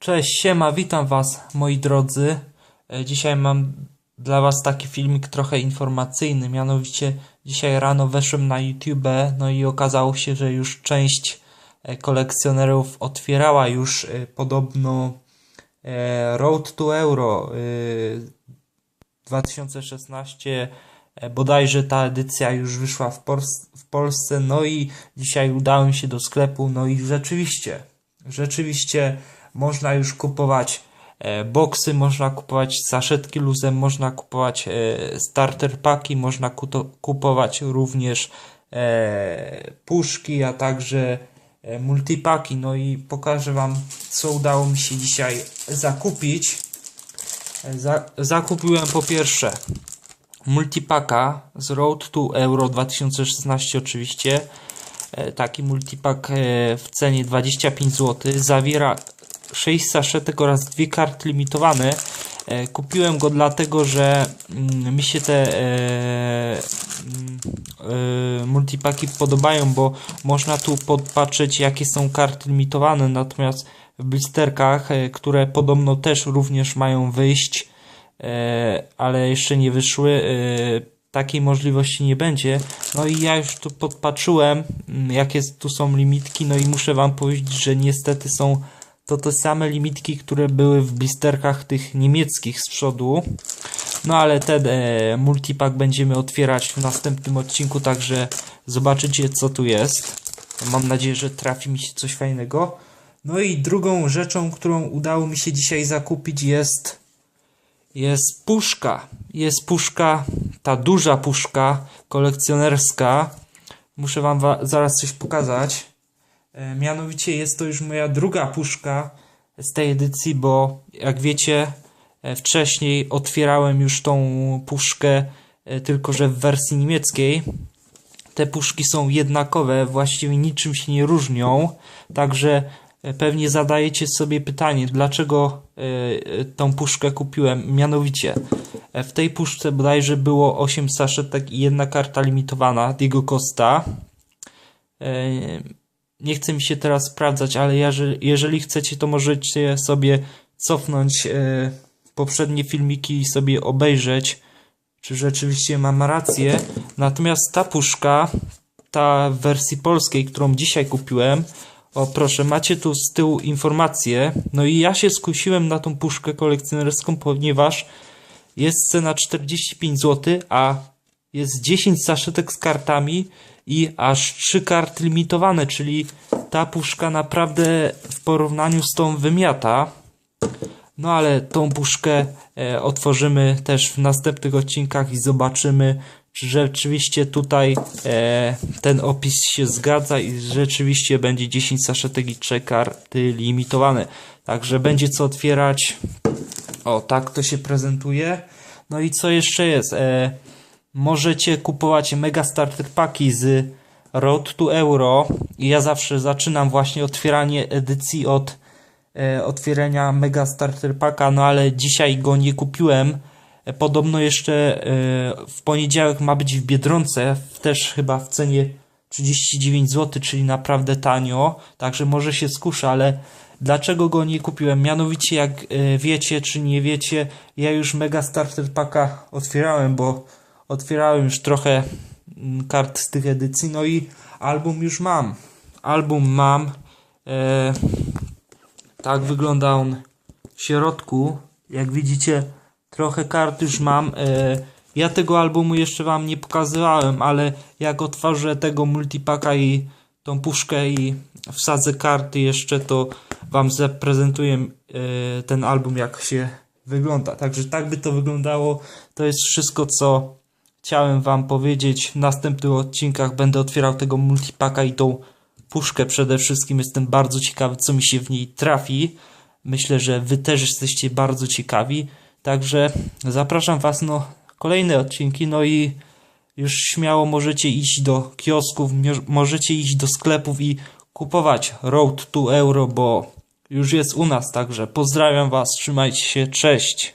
Cześć, siema, witam was moi drodzy. E, Dzisiaj mam dla was taki filmik trochę informacyjny, mianowicie dzisiaj rano weszłem na YouTube, no i okazało się, że już część e, kolekcjonerów otwierała już e, podobno Road to Euro e, 2016 e, bodajże ta edycja już wyszła w, w Polsce, no i dzisiaj udałem się do sklepu, no i rzeczywiście, rzeczywiście można już kupować e, boksy, można kupować saszetki luzem, można kupować e, starter paki, można kupować również e, puszki, a także multipaki, no i pokażę wam co udało mi się dzisiaj zakupić. Za, zakupiłem po pierwsze multipaka z Road to Euro 2016 oczywiście. Taki multipak w cenie 25 zł. Zawiera 6 saszetek oraz dwie karty limitowane. E, Kupiłem go dlatego, że mm, mi się te e, mm, e, multipaki podobają, bo można tu podpatrzeć jakie są karty limitowane, natomiast w blisterkach, które podobno też również mają wyjść, ale jeszcze nie wyszły, takiej możliwości nie będzie. No i ja już tu podpatrzyłem, mm, jakie tu są limitki, no i muszę wam powiedzieć, że niestety są to te same limitki, które były w blisterkach tych niemieckich z przodu. No ale ten e, będziemy otwierać w następnym odcinku, także zobaczycie co tu jest. Mam nadzieję, że trafi mi się coś fajnego. No i drugą rzeczą, którą udało mi się dzisiaj zakupić jest jest puszka. Jest puszka, ta duża puszka kolekcjonerska. Muszę wam wa- zaraz coś pokazać. E, mianowicie jest to już moja druga puszka z tej edycji, bo jak wiecie, e, wcześniej otwierałem już tą puszkę, e, tylko że w wersji niemieckiej. Te puszki są jednakowe, właściwie niczym się nie różnią, także pewnie zadajecie sobie pytanie, dlaczego tą puszkę kupiłem. Mianowicie, w tej puszce bodajże było 8 saszetek i jedna karta limitowana Diego Costa. Nie chce mi się teraz sprawdzać, ale jeże- jeżeli chcecie, to możecie sobie cofnąć e, poprzednie filmiki i sobie obejrzeć, czy rzeczywiście mam rację. Natomiast ta puszka, ta w wersji polskiej, którą dzisiaj kupiłem, o proszę, macie tu z tyłu informacje. No i ja się skusiłem na tą puszkę kolekcjonerską, ponieważ jest cena 45 zł, a jest 10 saszetek z kartami i aż 3 karty limitowane, czyli ta puszka naprawdę w porównaniu z tą wymiata. No ale tą puszkę e, otworzymy też w następnych odcinkach i zobaczymy, czy rzeczywiście tutaj e, ten opis się zgadza i rzeczywiście będzie 10 saszetek i 3 karty limitowane. Także będzie co otwierać. O, tak to się prezentuje. No i co jeszcze jest? E, możecie kupować mega starter paki z Road to Euro. I ja zawsze zaczynam właśnie otwieranie edycji od e, otwierania mega starter paka, no ale dzisiaj go nie kupiłem. Podobno jeszcze e, w poniedziałek ma być w Biedronce, też chyba w cenie 39 zł, czyli naprawdę tanio, także może się skuszę, ale dlaczego go nie kupiłem? Mianowicie jak e, wiecie czy nie wiecie, ja już mega starter paka otwierałem, bo otwierałem już trochę mm, kart z tych edycji, no i album już mam. Album mam. E, tak wygląda on w środku. Jak widzicie, trochę kart już mam. E, ja tego albumu jeszcze wam nie pokazywałem, ale jak otworzę tego multipaka i tą puszkę i wsadzę karty jeszcze, to wam zaprezentuję e, ten album, jak się wygląda. Także tak by to wyglądało. To jest wszystko, co chciałem wam powiedzieć. W następnych odcinkach będę otwierał tego multipaka i tą puszkę przede wszystkim. Jestem bardzo ciekawy, co mi się w niej trafi. Myślę, że wy też jesteście bardzo ciekawi. Także zapraszam was na kolejne odcinki. No i już śmiało możecie iść do kiosków, możecie iść do sklepów i kupować Road to Euro, bo już jest u nas. Także pozdrawiam was, trzymajcie się, cześć.